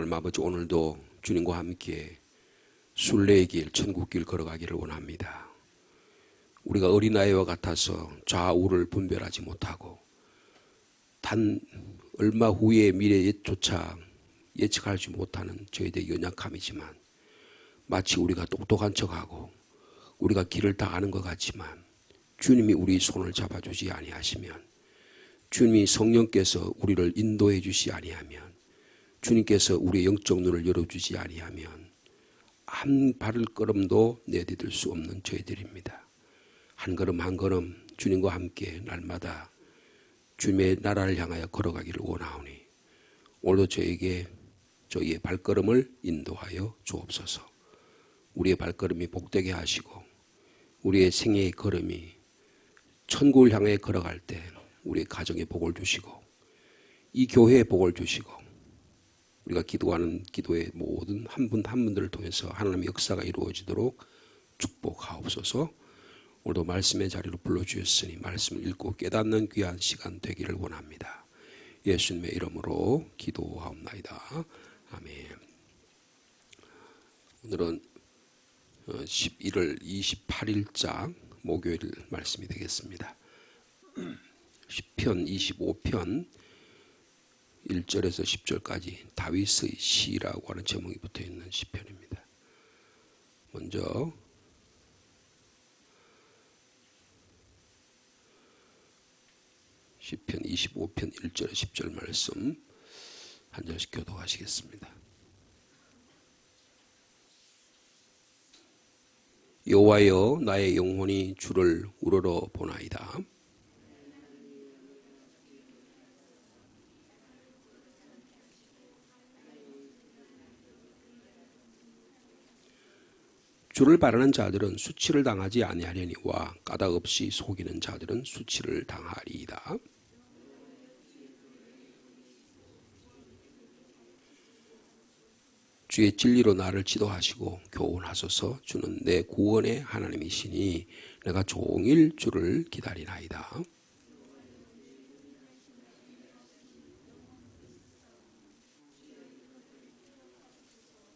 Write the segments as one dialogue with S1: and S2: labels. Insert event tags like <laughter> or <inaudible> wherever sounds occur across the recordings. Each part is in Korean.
S1: 하나님 아버지 오늘도 주님과 함께 순례의 길, 천국길 걸어가기를 원합니다. 우리가 어린아이와 같아서 좌우를 분별하지 못하고 단 얼마 후의 미래조차 예측하지 못하는 저희들의 연약함이지만 마치 우리가 똑똑한 척하고 우리가 길을 다 아는 것 같지만 주님이 우리 손을 잡아주지 아니하시면 주님이 성령께서 우리를 인도해 주시 아니하면 주님께서 우리의 영적 눈을 열어주지 아니하면 한 발걸음도 내디딜 수 없는 저희들입니다. 한 걸음 한 걸음 주님과 함께 날마다 주님의 나라를 향하여 걸어가기를 원하오니 오늘도 저에게 저희의 발걸음을 인도하여 주옵소서. 우리의 발걸음이 복되게 하시고 우리의 생애의 걸음이 천국을 향해 걸어갈 때 우리의 가정에 복을 주시고 이 교회에 복을 주시고 우리가 기도하는 기도의 모든 한 분 한 분들을 통해서 하나님의 역사가 이루어지도록 축복하옵소서. 오늘도 말씀의 자리로 불러주셨으니 말씀을 읽고 깨닫는 귀한 시간 되기를 원합니다. 예수님의 이름으로 기도하옵나이다. 아멘. 오늘은 11월 28일자 목요일 말씀이 되겠습니다. <clears throat> 10편 25편 1절에서 10절까지 다윗의 시라고 하는 제목이 붙어 있는 시편입니다. 먼저 시편 25편 1절 10절 말씀 한 절씩 교도하시겠습니다. 여호와여 나의 영혼이 주를 우러러 보나이다. 주를 바라는 자들은 수치를 당하지 아니하려니와 까닭 없이 속이는 자들은 수치를 당하리이다. 주의 진리로 나를 지도하시고 교훈하소서 주는 내 구원의 하나님이시니 내가 종일 주를 기다리나이다.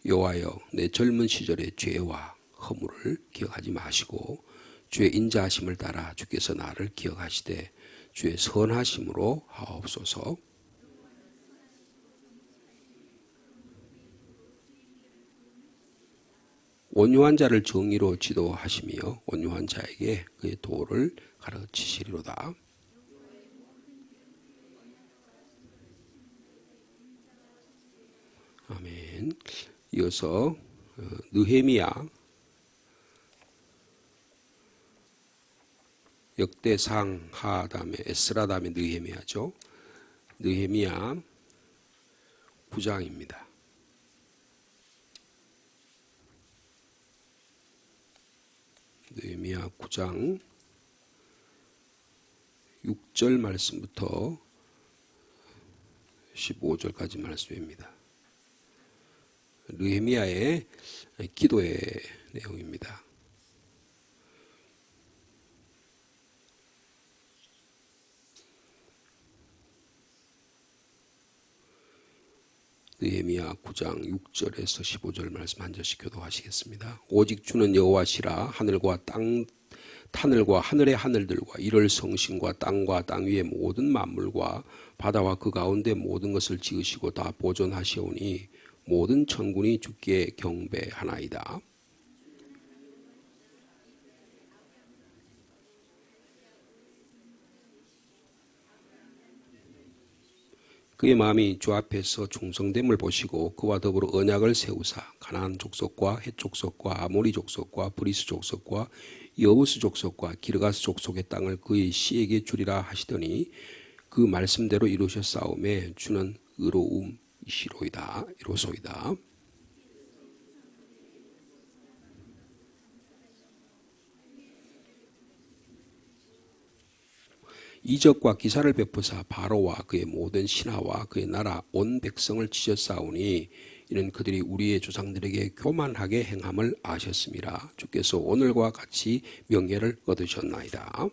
S1: 여호와여 내 젊은 시절의 죄와 허물을 기억하지 마시고 주의 인자하심을 따라 주께서 나를 기억하시되 주의 선하심으로 하옵소서. 온유한 자를 정의로 지도하시며 온유한 자에게 그의 도를 가르치시리로다. 아멘. 이어서 어, 느헤미야 역대상 하 다음에 에스라 다음에 느헤미야죠. 느헤미야 9장입니다. 느헤미야 9장 6절 말씀부터 15절까지 말씀입니다. 느헤미야의 기도의 내용입니다. 느헤미야 9장 6절에서 15절 말씀 한 절씩 교도하시겠습니다. 오직 주는 여호와시라 하늘과 땅 하늘과 하늘의 하늘들과 이를 성신과 땅과 땅 위의 모든 만물과 바다와 그 가운데 모든 것을 지으시고 다 보존하시오니 모든 천군이 주께 경배하나이다. 그의 마음이 주 앞에서 충성됨을 보시고 그와 더불어 언약을 세우사 가나안 족속과 헷 족속과 아모리 족속과 브리스 족속과 여부스 족속과 기르가스 족속의 땅을 그의 씨에게 주리라 하시더니 그 말씀대로 이루셨사오매 주는 의로움이시로이다 이로소이다. 이적과 기사를 베푸사 바로와 그의 모든 신하와 그의 나라 온 백성을 치셨사오니 이는 그들이 우리의 조상들에게 교만하게 행함을 아셨습니다. 주께서 오늘과 같이 명예를 얻으셨나이다.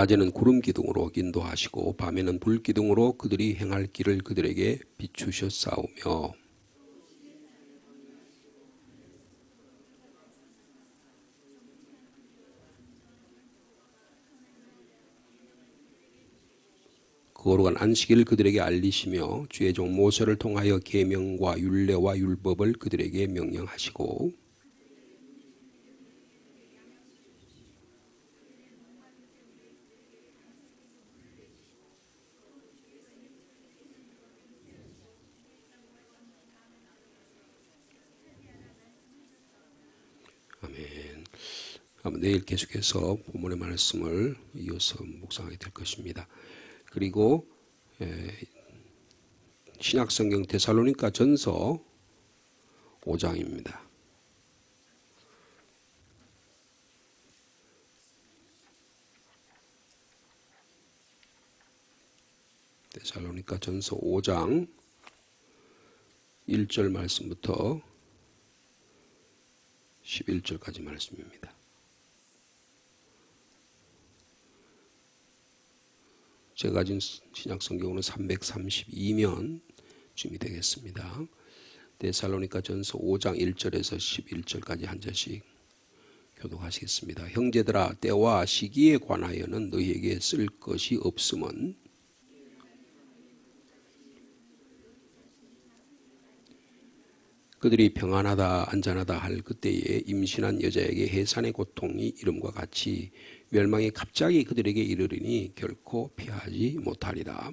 S1: 낮에는 구름 기둥으로 인도하시고 밤에는 불 기둥으로 그들이 행할 길을 그들에게 비추셨사오며. 거룩한 안식일을 그들에게 알리시며 주의 종 모세를 통하여 계명과 율례와 율법을 그들에게 명령하시고 아멘. 내일 계속해서 본문의 말씀을 이어서 묵상하게 될 것입니다. 그리고 에, 신약성경 데살로니가 전서 5장입니다. 데살로니가 전서 5장 1절 말씀부터 11절까지 말씀입니다. 제가 가진 신약 성경은 332면 쯤이 되겠습니다. 데살로니가 전서 5장 1절에서 11절까지 한 절씩 교독하시겠습니다. 형제들아 때와 시기에 관하여는 너희에게 쓸 것이 없음은 그들이 평안하다 안전하다 할 그때에 임신한 여자에게 해산의 고통이 이름과 같이 멸망이 갑자기 그들에게 이르리니 결코 피하지 못하리라.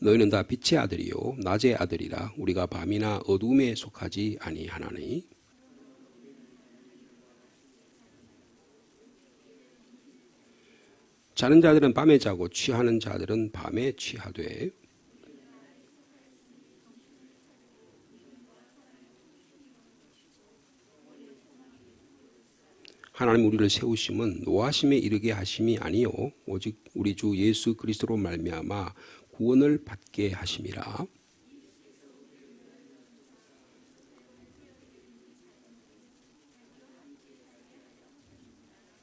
S1: 너희는 다 빛의 아들이요 낮의 아들이라 우리가 밤이나 어둠에 속하지 아니하나니 자는 자들은 밤에 자고 취하는 자들은 밤에 취하되 하나님 우리를 세우심은 노하심에 이르게 하심이 아니요 오직 우리 주 예수 그리스도로 말미암아 구원을 받게 하심이라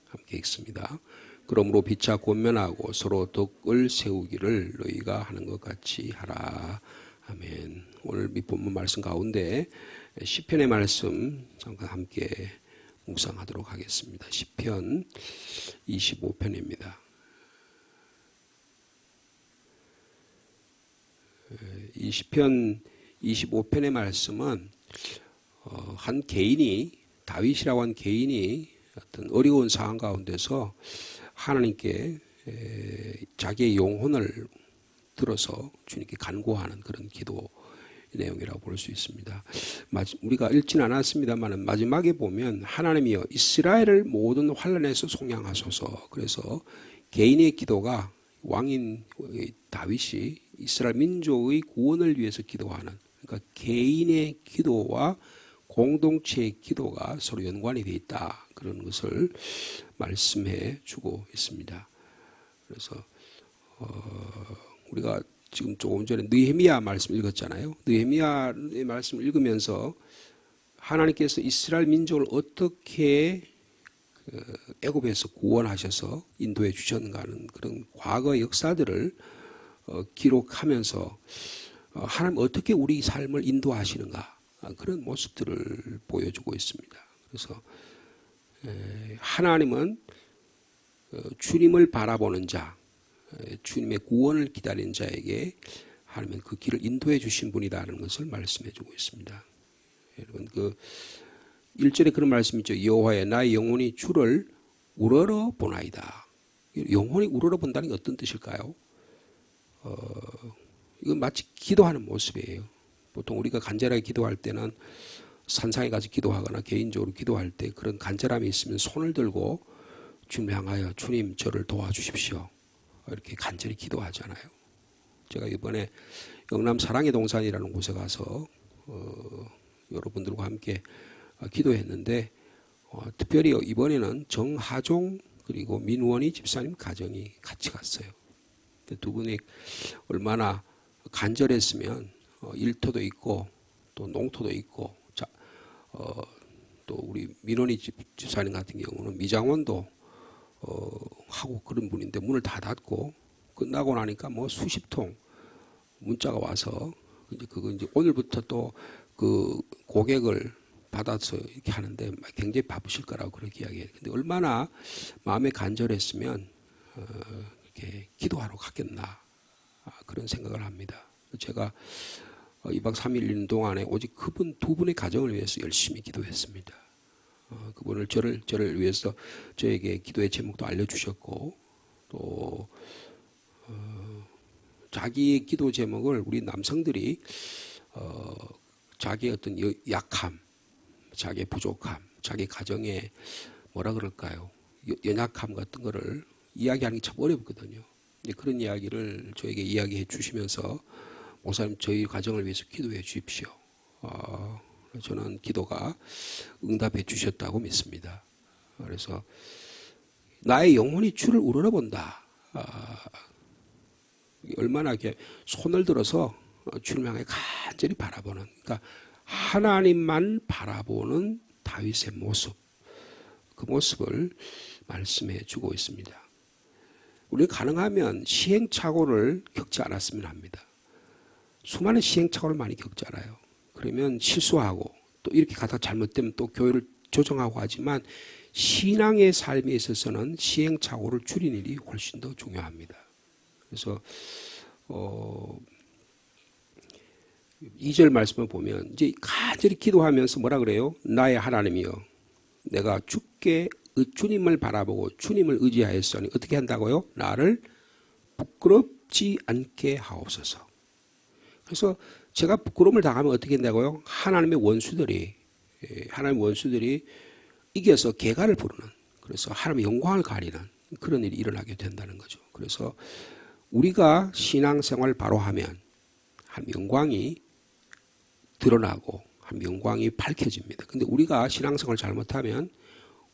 S1: 함께 읽습니다. 그러므로 피차 권면하고 서로 덕을 세우기를 너희가 하는 것 같이 하라. 아멘. 오늘 밑본문 말씀 가운데 시편의 말씀 잠깐 함께 묵상하도록 하겠습니다. 시편 25편입니다. 이 시편 25편의 말씀은 어, 한 개인이 다윗이라고 한 개인이 어떤 어려운 상황 가운데서 하나님께 자기의 영혼을 들어서 주님께 간구하는 그런 기도 내용이라고 볼 수 있습니다. 우리가 읽지는 않았습니다만 마지막에 보면 하나님이여 이스라엘을 모든 환란에서 속량하소서. 그래서 개인의 기도가 왕인 다윗이 이스라엘 민족의 구원을 위해서 기도하는 그러니까 개인의 기도와 공동체의 기도가 서로 연관이 되어 있다. 그런 것을 말씀해 주고 있습니다. 그래서 어, 우리가 지금 조금 전에 느헤미야 말씀 읽었잖아요. 느헤미야의 말씀을 읽으면서 하나님께서 이스라엘 민족을 어떻게 그 애굽에서 구원하셔서 인도해 주셨는가 하는 그런 과거 역사들을 어, 기록하면서 어, 하나님 어떻게 우리 삶을 인도하시는가 그런 모습들을 보여주고 있습니다. 그래서 하나님은 어, 주님을 바라보는 자, 주님의 구원을 기다리는 자에게 하나님은 그 길을 인도해 주신 분이다라는 것을 말씀해 주고 있습니다. 여러분 그 1절에 그런 말씀이 있죠. 여호와의 나의 영혼이 주를 우러러 보나이다. 영혼이 우러러 본다는 게 어떤 뜻일까요? 어, 이건 마치 기도하는 모습이에요. 보통 우리가 간절하게 기도할 때는 산상에 가서 기도하거나 개인적으로 기도할 때 그런 간절함이 있으면 손을 들고 주님 향하여 주님 저를 도와주십시오. 이렇게 간절히 기도하잖아요. 제가 이번에 영남 사랑의 동산이라는 곳에 가서 어, 여러분들과 함께 기도했는데 어, 특별히 이번에는 정하종 그리고 민원이 집사님 가정이 같이 갔어요. 두 분이 얼마나 간절했으면 어, 일터도 있고 또 농토도 있고 자, 어, 또 우리 민원희 집, 집사님 같은 경우는 미장원도 어, 하고 그런 분인데 문을 다 닫고 끝나고 나니까 뭐 수십 통 문자가 와서 이제 그거 이제 오늘부터 또 그 고객을 받아서 이렇게 하는데 굉장히 바쁘실 거라고 그렇게 이야기해요. 근데 얼마나 마음에 간절했으면 어, 이렇게 기도하러 갔겠나 아, 그런 생각을 합니다. 제가 어, 2박 3일 있는 동안에 오직 그분 두 분의 가정을 위해서 열심히 기도했습니다. 어, 그분을 저를 저를 위해서 저에게 기도의 제목도 알려주셨고 또 어, 자기의 기도 제목을 우리 남성들이 어, 자기의 어떤 여- 약함, 자기의 부족함, 자기 가정의 뭐라 그럴까요? 여- 연약함 같은 거를 이야기하는 게 참 어렵거든요. 그런 이야기를 저에게 이야기해 주시면서 목사님 저희 가정을 위해서 기도해 주십시오. 어, 저는 기도가 응답해 주셨다고 믿습니다. 그래서 나의 영혼이 주를 우러러본다. 아, 얼마나 이렇게 손을 들어서 주를 향해 간절히 바라보는, 그러니까 하나님만 바라보는 다윗의 모습, 그 모습을 말씀해 주고 있습니다. 우리는 가능하면 시행착오를 겪지 않았으면 합니다. 수많은 시행착오를 많이 겪잖아요. 그러면 실수하고 또 이렇게 가다 잘못되면 또 교회를 조정하고 하지만 신앙의 삶에 있어서는 시행착오를 줄이는 일이 훨씬 더 중요합니다. 그래서 어 2절 말씀을 보면 이제 간절히 기도하면서 뭐라 그래요? 나의 하나님이여 내가 의- 주님을 바라보고 주님을 의지하였으니 어떻게 한다고요? 나를 부끄럽지 않게 하옵소서. 그래서 제가 부끄러움을 당하면 어떻게 된다고요? 하나님의 원수들이 예, 하나님의 원수들이 이겨서 개가를 부르는 그래서 하나님의 영광을 가리는 그런 일이 일어나게 된다는 거죠. 그래서 우리가 신앙생활을 바로 하면 하나님 영광이 드러나고 하나님 영광이 밝혀집니다. 근데 우리가 신앙생활을 잘못하면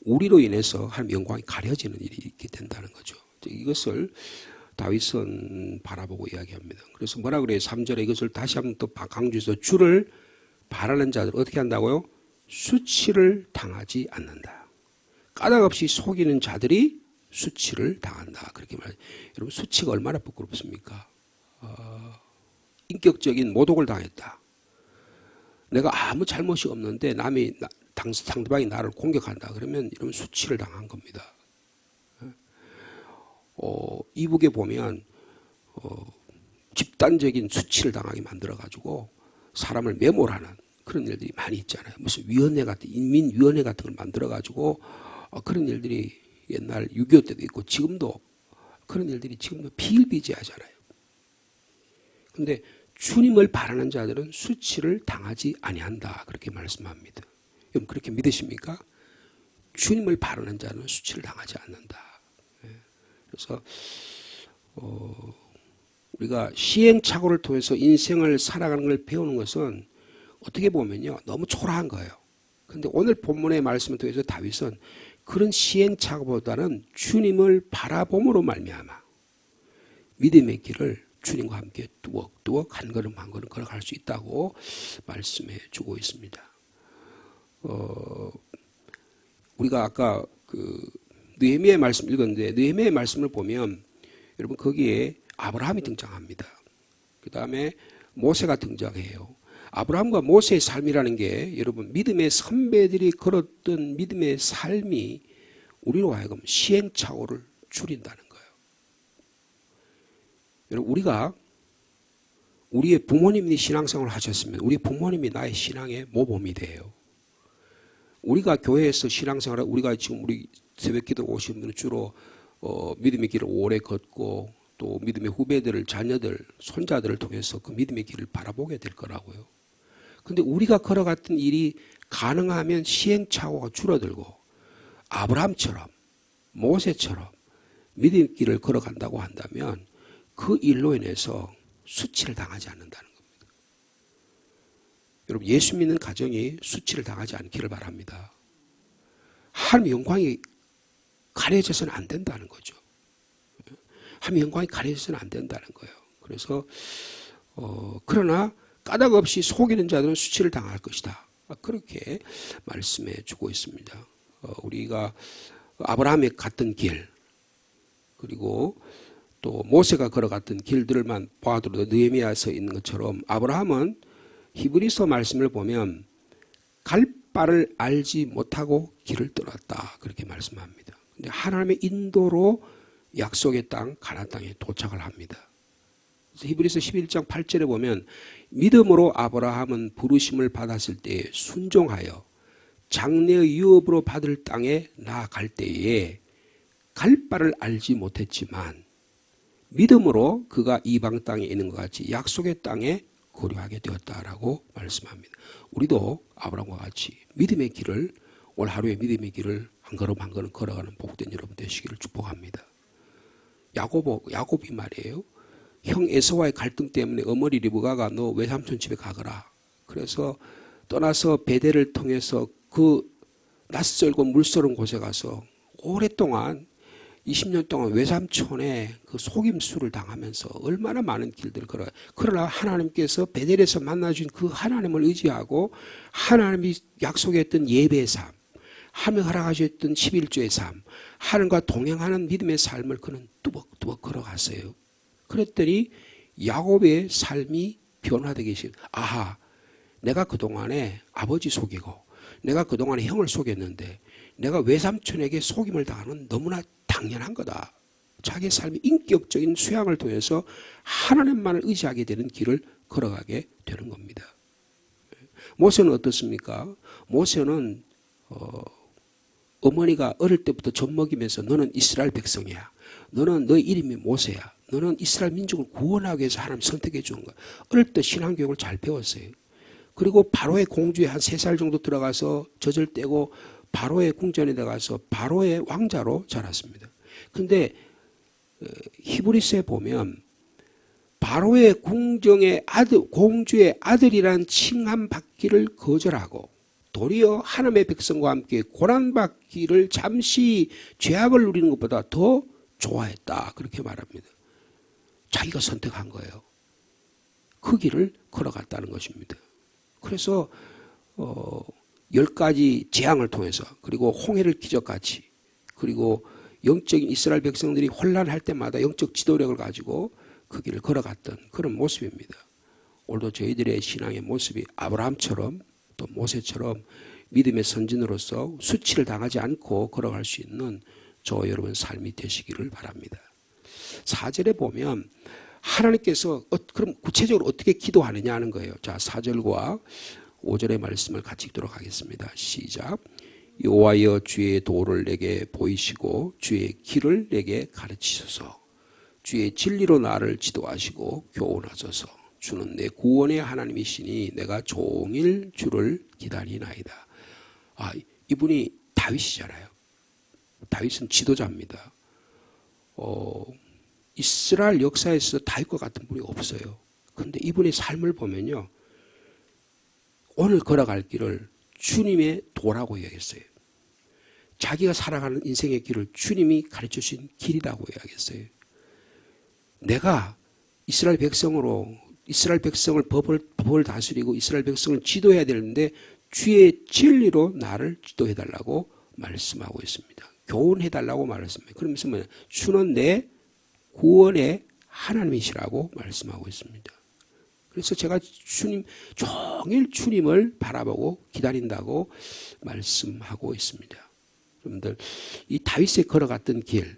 S1: 우리로 인해서 하나님 영광이 가려지는 일이 있게 된다는 거죠. 이것을 다윗은 바라보고 이야기합니다. 그래서 뭐라 그래요? 3절에 이것을 다시 한번 또 강조해서 주를 바라는 자들 어떻게 한다고요? 수치를 당하지 않는다. 까닭 없이 속이는 자들이 수치를 당한다. 그렇게 말. 여러분 수치가 얼마나 부끄럽습니까? 어, 인격적인 모독을 당했다. 내가 아무 잘못이 없는데 남이 나- 당, 상대방이 나를 공격한다. 그러면 이런 수치를 당한 겁니다. 어, 이북에 보면 어, 집단적인 수치를 당하게 만들어 가지고 사람을 매몰하는 그런 일들이 많이 있잖아요. 무슨 위원회 같은 인민위원회 같은 걸 만들어 가지고 어, 그런 일들이 옛날 6.25 때도 있고 지금도 그런 일들이 지금도 비일비재하잖아요. 근데 주님을 바라는 자들은 수치를 당하지 아니한다 그렇게 말씀합니다. 여러분 그렇게 믿으십니까? 주님을 바라는 자는 수치를 당하지 않는다. 예. 그래서 어, 우리가 시행착오를 통해서 인생을 살아가는 걸 배우는 것은 어떻게 보면요 너무 초라한 거예요. 근데 오늘 본문의 말씀을 통해서 다윗은 그런 시행착오보다는 주님을 바라봄으로 말미암아 믿음의 길을 주님과 함께 뚜벅뚜벅 한 걸음 한 걸음 걸어갈 수 있다고 말씀해 주고 있습니다. 어, 우리가 아까 그 느헤미야의 말씀 읽었는데 느헤미야의 말씀을 보면 여러분 거기에 아브라함이 등장합니다. 그 다음에 모세가 등장해요. 아브라함과 모세의 삶이라는 게 여러분 믿음의 선배들이 걸었던 믿음의 삶이 우리로 하여금 시행착오를 줄인다는 거예요. 여러분 우리가 우리의 부모님이 신앙생활을 하셨으면 우리 부모님이 나의 신앙의 모범이 돼요. 우리가 교회에서 신앙생활을 우리가 지금 우리 새벽기도 오신 분은 주로 어, 믿음의 길을 오래 걷고 또 믿음의 후배들을 자녀들 손자들을 통해서 그 믿음의 길을 바라보게 될 거라고요. 근데 우리가 걸어갔던 일이 가능하면 시행착오가 줄어들고 아브라함처럼 모세처럼 믿음의 길을 걸어간다고 한다면 그 일로 인해서 수치를 당하지 않는다는 겁니다. 여러분 예수 믿는 가정이 수치를 당하지 않기를 바랍니다. 하나님 영광이 가려져서는 안 된다는 거죠. 하나님 영광이 가려져서는 안 된다는 거예요. 그래서 어, 그러나 까닭 없이 속이는 자들은 수치를 당할 것이다. 아, 그렇게 말씀해 주고 있습니다. 어, 우리가 아브라함이 갔던 길 그리고 또 모세가 걸어갔던 길들만 봐도 느헤미야서 있는 것처럼 아브라함은 히브리서 말씀을 보면 갈 바를 알지 못하고 길을 떠났다 그렇게 말씀합니다. 근데 하나님의 인도로 약속의 땅 가나안 땅에 도착을 합니다. 히브리서 11장 8절에 보면 믿음으로 아브라함은 부르심을 받았을 때에 순종하여 장래의 유업으로 받을 땅에 나아갈 때에 갈 바를 알지 못했지만 믿음으로 그가 이방 땅에 있는 것 같이 약속의 땅에 거류하게 되었다라고 말씀합니다. 우리도 아브라함과 같이 믿음의 길을 오늘 하루의 믿음의 길을 한 걸음 한 걸음 걸어가는 복된 여러분 되시기를 축복합니다. 야곱 야곱이 말이에요. 형 에서와의 갈등 때문에 어머니 리브가가 너 외삼촌 집에 가거라. 그래서 떠나서 베델을 통해서 그 낯설고 물서른 곳에 가서 오랫동안 20년 동안 외삼촌의 그 속임수를 당하면서 얼마나 많은 길들을 걸어 그러나 하나님께서 베델에서 만나준 그 하나님을 의지하고 하나님이 약속했던 예배의 삶 하나님 허락하셨던 11조의 삶 하나님과 동행하는 믿음의 삶을 그는 뚜벅뚜벅 걸어갔어요 그랬더니 야곱의 삶이 변화되기 시작 아하 내가 그동안에 아버지 속이고 내가 그동안에 형을 속였는데 내가 외삼촌에게 속임을 당하는 너무나 당연한 거다. 자기 삶의 인격적인 수양을 통해서 하나님만을 의지하게 되는 길을 걸어가게 되는 겁니다. 모세는 어떻습니까? 모세는 어, 어머니가 어릴 때부터 젖 먹이면서 너는 이스라엘 백성이야. 너는 너 이름이 모세야. 너는 이스라엘 민족을 구원하기 위해서 하나님 선택해 준 거야. 어릴 때 신앙교육을 잘 배웠어요. 그리고 바로의 공주에 한 세 살 정도 들어가서 젖을 떼고 바로의 궁전에 들어가서 바로의 왕자로 자랐습니다. 근데 어, 히브리스에 보면 바로의 궁정의 아들, 공주의 아들이란 칭함 받기를 거절하고 도리어 하나님의 백성과 함께 고난받기를 잠시 죄악을 누리는 것보다 더 좋아했다. 그렇게 말합니다. 자기가 선택한 거예요. 그 길을 걸어갔다는 것입니다. 그래서 어, 열 가지 재앙을 통해서 그리고 홍해를 기적같이 그리고 영적인 이스라엘 백성들이 혼란할 때마다 영적 지도력을 가지고 그 길을 걸어갔던 그런 모습입니다. 오늘도 저희들의 신앙의 모습이 아브라함처럼 또 모세처럼 믿음의 선진으로서 수치를 당하지 않고 걸어갈 수 있는 저 여러분 삶이 되시기를 바랍니다. 사절에 보면 하나님께서 어, 그럼 구체적으로 어떻게 기도하느냐 하는 거예요. 자, 4절과 5절의 말씀을 같이 읽도록 하겠습니다. 시작. 여호와여 주의 도를 내게 보이시고 주의 길을 내게 가르치소서. 주의 진리로 나를 지도하시고 교훈하소서. 주는 내 구원의 하나님이시니 내가 종일 주를 기다리나이다. 아, 이분이 다윗이잖아요. 다윗은 지도자입니다. 어, 이스라엘 역사에서 다윗과 같은 분이 없어요. 근데 이분의 삶을 보면요. 오늘 걸어갈 길을 주님의 도라고 이야기했어요. 자기가 살아가는 인생의 길을 주님이 가르쳐 주신 길이라고 이야기했어요. 내가 이스라엘 백성으로 이스라엘 백성을 법을, 법을 다스리고 이스라엘 백성을 지도해야 되는데 주의 진리로 나를 지도해 달라고 말씀하고 있습니다. 교훈해 달라고 말했습니다. 그러면서 뭐냐? 주는 내 구원의 하나님이시라고 말씀하고 있습니다. 그래서 제가 주님 종일 주님을 바라보고 기다린다고 말씀하고 있습니다. 여러분들 이 다윗이 걸어갔던 길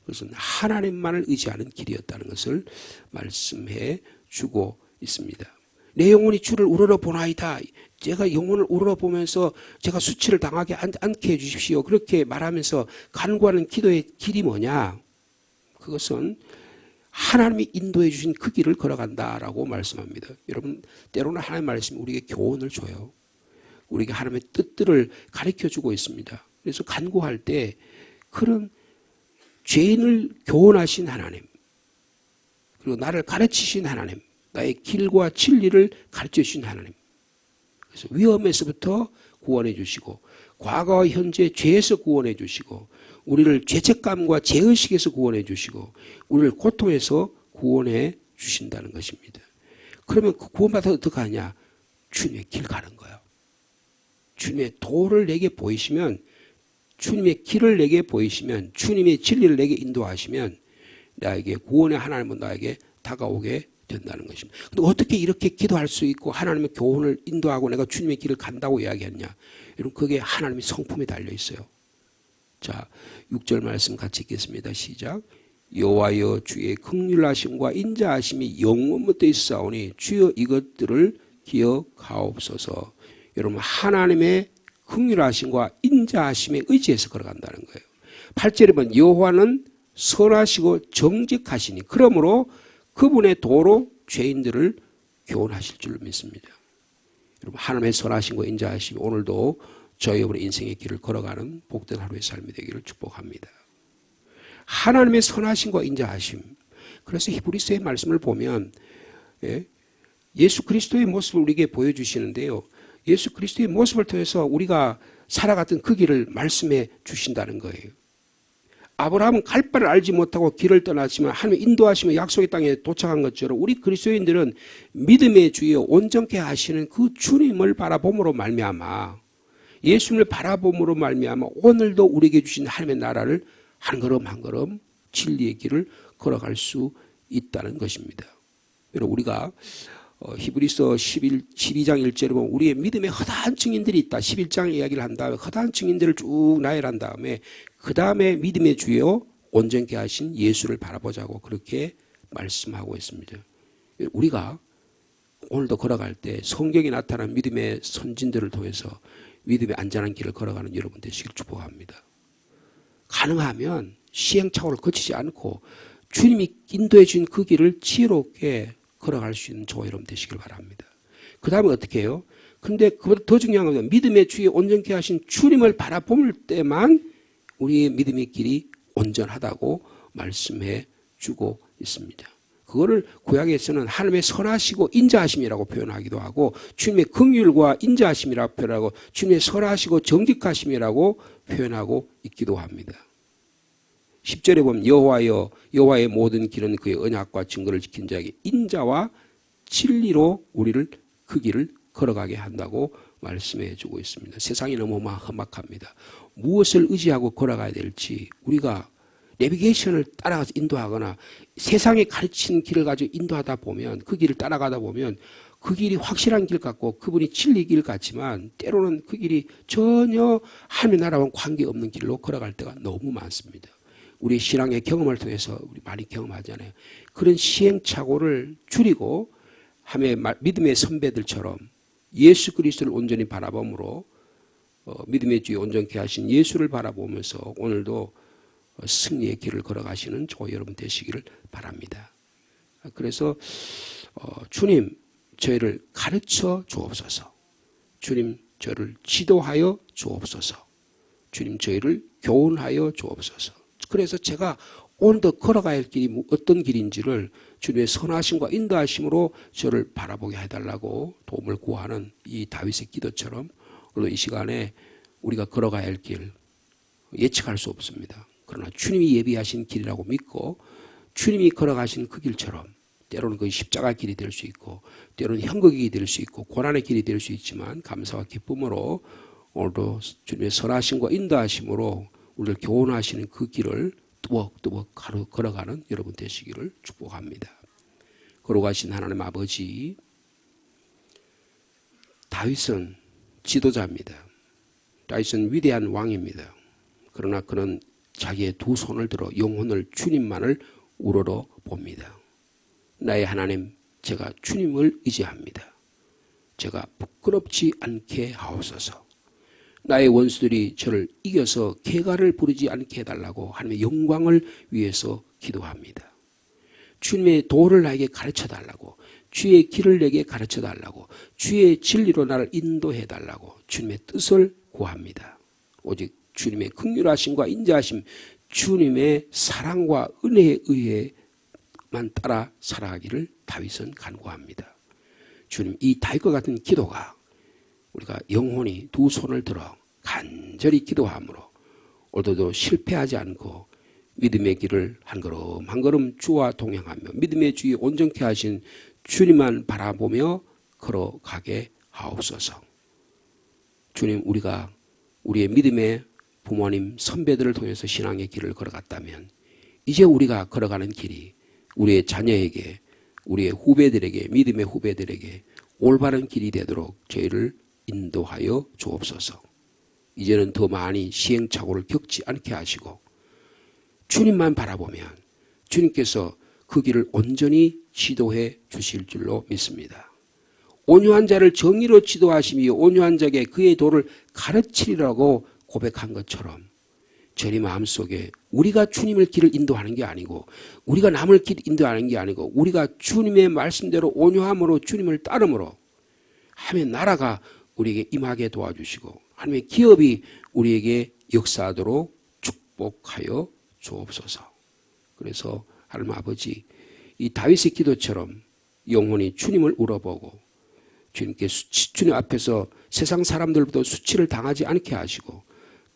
S1: 그것은 하나님만을 의지하는 길이었다는 것을 말씀해 주고 있습니다. 내 영혼이 주를 우러러 보나이다. 제가 영혼을 우러러 보면서 제가 수치를 당하게 않게 해주십시오. 그렇게 말하면서 간구하는 기도의 길이 뭐냐? 그것은 하나님이 인도해 주신 그 길을 걸어간다라고 말씀합니다. 여러분 때로는 하나님 말씀이 우리에게 교훈을 줘요. 우리에게 하나님의 뜻들을 가르쳐 주고 있습니다. 그래서 간구할 때 그런 죄인을 교훈하신 하나님 그리고 나를 가르치신 하나님 나의 길과 진리를 가르쳐 주신 하나님 그래서 위험에서부터 구원해 주시고 과거와 현재 죄에서 구원해 주시고 우리를 죄책감과 죄의식에서 구원해 주시고 우리를 고통에서 구원해 주신다는 것입니다. 그러면 그 구원받아 어떻게 하냐? 주님의 길 가는 거예요. 주님의 도를 내게 보이시면 주님의 길을 내게 보이시면 주님의 진리를 내게 인도하시면 나에게 구원의 하나님은 나에게 다가오게 된다는 것입니다. 근데 어떻게 이렇게 기도할 수 있고 하나님의 교훈을 인도하고 내가 주님의 길을 간다고 이야기했냐? 여러분 그게 하나님의 성품에 달려 있어요. 자, 6절 말씀 같이 읽겠습니다. 시작. 여호와여 주의 극률하심과 인자하심이 영원부터 있사오니 주여 이것들을 기억하옵소서. 여러분 하나님의 극률하심과 인자하심에 의지해서 걸어간다는 거예요. 8절에 보면 여호와는 선하시고 정직하시니 그러므로 그분의 도로 죄인들을 교훈하실 줄 믿습니다. 여러분 하나님의 선하심과 인자하심이 오늘도 저희 여러분의 인생의 길을 걸어가는 복된 하루의 삶이 되기를 축복합니다. 하나님의 선하심과 인자하심. 그래서 히브리서의 말씀을 보면 예, 예수 그리스도의 모습을 우리에게 보여주시는데요. 예수 그리스도의 모습을 통해서 우리가 살아갔던 그 길을 말씀해 주신다는 거예요. 아브라함은 갈 바를 알지 못하고 길을 떠났지만 하나님 인도하시며 약속의 땅에 도착한 것처럼 우리 그리스도인들은 믿음의 주여 온전케 하시는 그 주님을 바라봄으로 말미암아 예수님을 바라봄으로 말미암아 오늘도 우리에게 주신 하나님의 나라를 한 걸음 한 걸음 진리의 길을 걸어갈 수 있다는 것입니다. 여러분 우리가 어, 히브리서 11, 12장 1절에 보면 우리의 믿음의 허다한 증인들이 있다. 11장 이야기를 한 다음에 허다한 증인들을 쭉 나열한 다음에 그 다음에 믿음의 주요 온전케 하신 예수를 바라보자고 그렇게 말씀하고 있습니다. 우리가 오늘도 걸어갈 때 성경에 나타난 믿음의 선진들을 통해서 믿음의 안전한 길을 걸어가는 여러분 되시길 축복합니다. 가능하면 시행착오를 거치지 않고 주님이 인도해 주신 그 길을 지혜롭게 걸어갈 수 있는 저와 여러분 되시길 바랍니다. 그 다음에 어떻게 해요? 근데 그보다 더 중요한 것은 믿음의 주에 온전케 하신 주님을 바라볼 때만 우리의 믿음의 길이 온전하다고 말씀해 주고 있습니다. 그거를 구약에서는 하나님의 선하시고 인자하심이라고 표현하기도 하고 주님의 긍휼과 인자하심이라고 표현하고 주님의 선하시고 정직하심이라고 표현하고 있기도 합니다. 10절에 보면 여호와여 여호와의 모든 길은 그의 언약과 증거를 지킨 자에게 인자와 진리로 우리를 그 길을 걸어가게 한다고 말씀해 주고 있습니다. 세상이 너무 험악합니다. 무엇을 의지하고 걸어가야 될지 우리가 내비게이션을 따라가서 인도하거나 세상에 가르친 길을 가지고 인도하다 보면 그 길을 따라가다 보면 그 길이 확실한 길 같고 그분이 진리 길 같지만 때로는 그 길이 전혀 하나님의 나라와 관계없는 길로 걸어갈 때가 너무 많습니다. 우리 신앙의 경험을 통해서 우리 많이 경험하잖아요. 그런 시행착오를 줄이고 함의 믿음의 선배들처럼 예수 그리스도를 온전히 바라봄으로 어, 믿음의 주에 온전케 하신 예수를 바라보면서 오늘도 승리의 길을 걸어가시는 저 여러분 되시기를 바랍니다. 그래서 어, 주님 저희를 가르쳐 주옵소서. 주님 저를 지도하여 주옵소서. 주님 저희를 교훈하여 주옵소서. 그래서 제가 오늘도 걸어가야 할 길이 뭐 어떤 길인지를 주님의 선하심과 인도하심으로 저를 바라보게 해달라고 도움을 구하는 이 다윗의 기도처럼 오늘 이 시간에 우리가 걸어가야 할 길 예측할 수 없습니다. 그러나 주님이 예비하신 길이라고 믿고 주님이 걸어가신 그 길처럼 때로는 그 십자가 길이 될 수 있고 때로는 형극이 될 수 있고 고난의 길이 될 수 있지만 감사와 기쁨으로 오늘도 주님의 선하심과 인도하심으로 우리를 교훈하시는 그 길을 뚜벅뚜벅 걸어가는 여러분 되시기를 축복합니다. 걸어가신 하나님 아버지 다윗은 지도자입니다. 다윗은 위대한 왕입니다. 그러나 그는 자기의 두 손을 들어 영혼을 주님만을 우러러 봅니다. 나의 하나님, 제가 주님을 의지합니다. 제가 부끄럽지 않게 하옵소서. 나의 원수들이 저를 이겨서 개가를 부르지 않게 해달라고 하나님의 영광을 위해서 기도합니다. 주님의 도를 나에게 가르쳐 달라고, 주의 길을 내게 가르쳐 달라고, 주의 진리로 나를 인도해 달라고 주님의 뜻을 구합니다. 오직 주님의 극률하심과 인자하심, 주님의 사랑과 은혜에 의해만 따라 살아가기를 다윗은 간구합니다. 주님, 이 다윗과 같은 기도가 우리가 영혼이 두 손을 들어 간절히 기도함으로 오늘도 실패하지 않고 믿음의 길을 한 걸음 한 걸음 주와 동행하며 믿음의 주에 온전케 하신 주님만 바라보며 걸어가게 하옵소서. 주님 우리가 우리의 믿음의 부모님 선배들을 통해서 신앙의 길을 걸어갔다면 이제 우리가 걸어가는 길이 우리의 자녀에게 우리의 후배들에게 믿음의 후배들에게 올바른 길이 되도록 저희를 인도하여 주옵소서. 이제는 더 많이 시행착오를 겪지 않게 하시고 주님만 바라보면 주님께서 그 길을 온전히 지도해 주실 줄로 믿습니다. 온유한 자를 정의로 지도하시며 온유한 자에게 그의 도를 가르치리라고 고백한 것처럼 저희 마음속에 우리가 주님을 길을 인도하는 게 아니고 우리가 남을 길 인도하는 게 아니고 우리가 주님의 말씀대로 온유함으로 주님을 따름으로 하면 나라가 우리에게 임하게 도와주시고 하나님의 기업이 우리에게 역사하도록 축복하여 주옵소서. 그래서 하나님 아버지 이 다윗의 기도처럼 영혼이 주님을 울어보고 주님께 수치, 주님 앞에서 세상 사람들보다 수치를 당하지 않게 하시고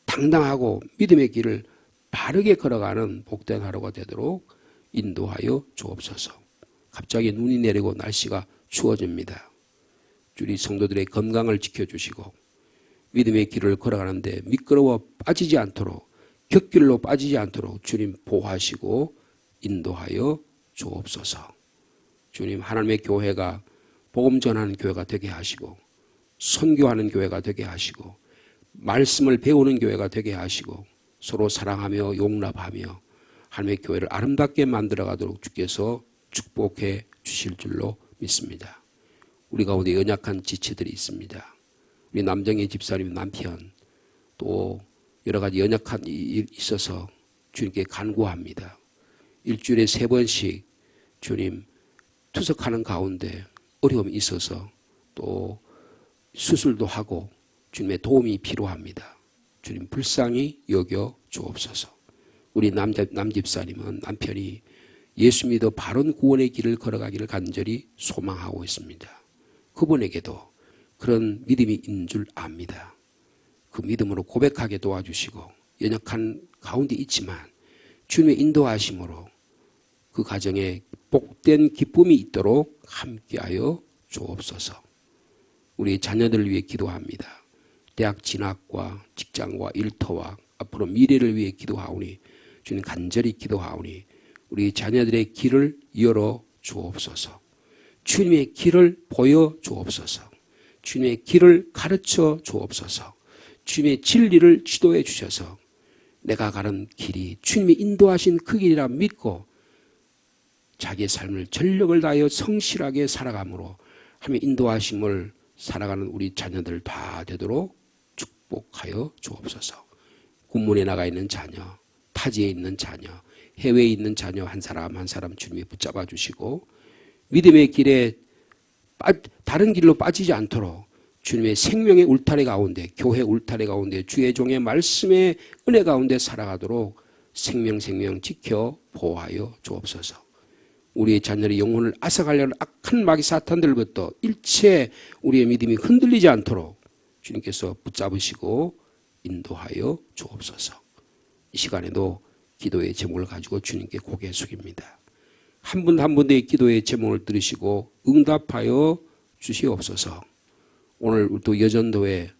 S1: 당당하고 믿음의 길을 바르게 걸어가는 복된 하루가 되도록 인도하여 주옵소서. 갑자기 눈이 내리고 날씨가 추워집니다. 우리 성도들의 건강을 지켜주시고 믿음의 길을 걸어가는데 미끄러워 빠지지 않도록 격길로 빠지지 않도록 주님 보호하시고 인도하여 주옵소서. 주님 하나님의 교회가 복음 전하는 교회가 되게 하시고 선교하는 교회가 되게 하시고 말씀을 배우는 교회가 되게 하시고 서로 사랑하며 용납하며 하나님의 교회를 아름답게 만들어 가도록 주께서 축복해 주실 줄로 믿습니다. 우리 가운데 연약한 지체들이 있습니다. 우리 남정의 집사님 남편 또 여러 가지 연약한 일이 있어서 주님께 간구합니다. 일주일에 세 번씩 주님 투석하는 가운데 어려움이 있어서 또 수술도 하고 주님의 도움이 필요합니다. 주님 불쌍히 여겨 주옵소서. 우리 남자, 남집사님은 남편이 예수 믿어 바른 구원의 길을 걸어가기를 간절히 소망하고 있습니다. 그분에게도 그런 믿음이 있는 줄 압니다. 그 믿음으로 고백하게 도와주시고 연약한 가운데 있지만 주님의 인도하심으로 그 가정에 복된 기쁨이 있도록 함께하여 주옵소서. 우리 자녀들을 위해 기도합니다. 대학 진학과 직장과 일터와 앞으로 미래를 위해 기도하오니 주님 간절히 기도하오니 우리 자녀들의 길을 열어 주옵소서. 주님의 길을 보여 주옵소서. 주님의 길을 가르쳐 주옵소서. 주님의 진리를 지도해 주셔서 내가 가는 길이 주님이 인도하신 그 길이라 믿고 자기의 삶을 전력을 다하여 성실하게 살아감으로 하며 인도하심을 살아가는 우리 자녀들 다 되도록 축복하여 주옵소서. 군문에 나가 있는 자녀, 타지에 있는 자녀, 해외에 있는 자녀 한 사람 한 사람 주님이 붙잡아 주시고 믿음의 길에 빠, 다른 길로 빠지지 않도록 주님의 생명의 울타리 가운데 교회 울타리 가운데 주의 종의 말씀의 은혜 가운데 살아가도록 생명 생명 지켜 보호하여 주옵소서. 우리의 자녀의 영혼을 앗아가려는 악한 마귀 사탄들부터 일체 우리의 믿음이 흔들리지 않도록 주님께서 붙잡으시고 인도하여 주옵소서. 이 시간에도 기도의 제목을 가지고 주님께 고개 숙입니다. 한 분 한 분의 기도의 제목을 들으시고 응답하여 주시옵소서. 오늘 또 여전도에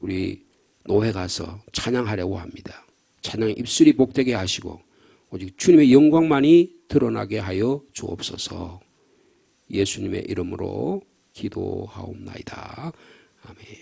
S1: 우리 노회 가서 찬양하려고 합니다. 찬양 입술이 복되게 하시고 오직 주님의 영광만이 드러나게 하여 주옵소서. 예수님의 이름으로 기도하옵나이다. 아멘.